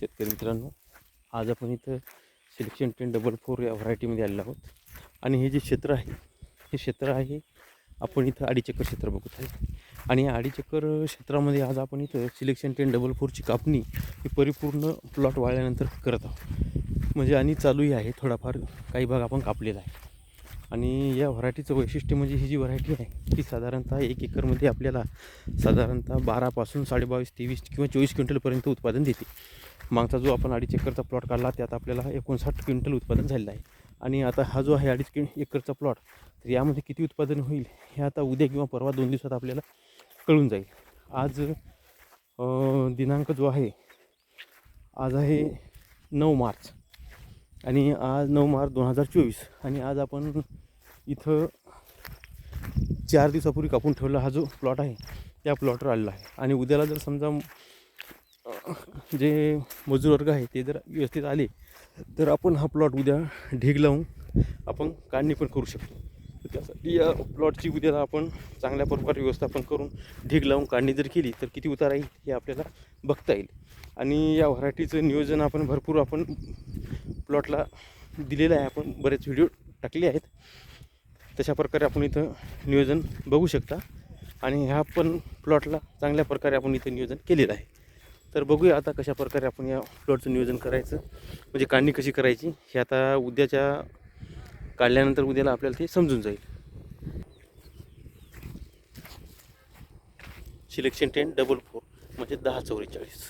शेतकरी मित्रांनो आज आपण इथं सिलेक्शन टेन डबल फोर या व्हरायटीमध्ये आलेलो आहोत. आणि हे जे क्षेत्र आहे हे क्षेत्र आहे आपण इथं अडीचक्कर क्षेत्र बघत आहे. आणि या अडीच क्षेत्रामध्ये आज आपण इथं सिलेक्शन टेन डबल फोरची कापणी ही परिपूर्ण प्लॉट वाळल्यानंतर करत आहोत. म्हणजे आणि चालूही आहे थोडाफार काही भाग आपण कापलेला आहे. आणि या व्हरायटीचं वैशिष्ट्य म्हणजे ही जी व्हरायटी आहे ती साधारणतः एक एकरमध्ये आपल्याला साधारणतः बारापासून साडेबावीस तेवीस किंवा चोवीस क्विंटलपर्यंत उत्पादन देते. मागचा जो आपण अडीच एकरचा प्लॉट काढला त्यात आपल्याला एकोणसाठ क्विंटल उत्पादन झालेलं आहे. आणि आता हा जो आहे अडीच क्विं एकरचा प्लॉट तर यामध्ये किती उत्पादन होईल हे आता उद्या किंवा परवा दोन दिवसात आपल्याला कळून जाईल. आज दिनांक जो आहे आज आहे नऊ मार्च. आणि आज नऊ मार्च दोन हजार चोवीस. आणि आज आपण इथं चार दिवसापूर्वी कापून ठेवला हा जो प्लॉट आहे त्या प्लॉटवर आलेला आहे. आणि उद्याला जर समजा जे मजूर वर्ग आहे ते जर व्यवस्थित आले तर आपण हा प्लॉट उद्या ढीग लावून आपण काढणी पण करू शकतो. त्यासाठी या प्लॉटची उद्याला आपण चांगल्या प्रकारे व्यवस्थापन करून ढीग लावून काढणी जर केली तर किती उतार येईल हे आपल्याला बघता येईल. आणि या व्हरायटीचं नियोजन आपण भरपूर आपण प्लॉटला दिलेलं आहे. आपण बरेच व्हिडिओ टाकले आहेत. तशा प्रकारे आपण इथं नियोजन बघू शकता. आणि ह्या पण प्लॉटला चांगल्या प्रकारे आपण इथं नियोजन केलेलं आहे. तर बघूया आता कशा प्रकारे आपण या प्लॉटचं नियोजन करायचं. म्हणजे काढणी कशी करायची हे आता उद्याच्या काढल्यानंतर उद्याला आपल्याला ते समजून जाईल. सिलेक्शन टेन डबल फोर म्हणजे दहा चौवेचाळीस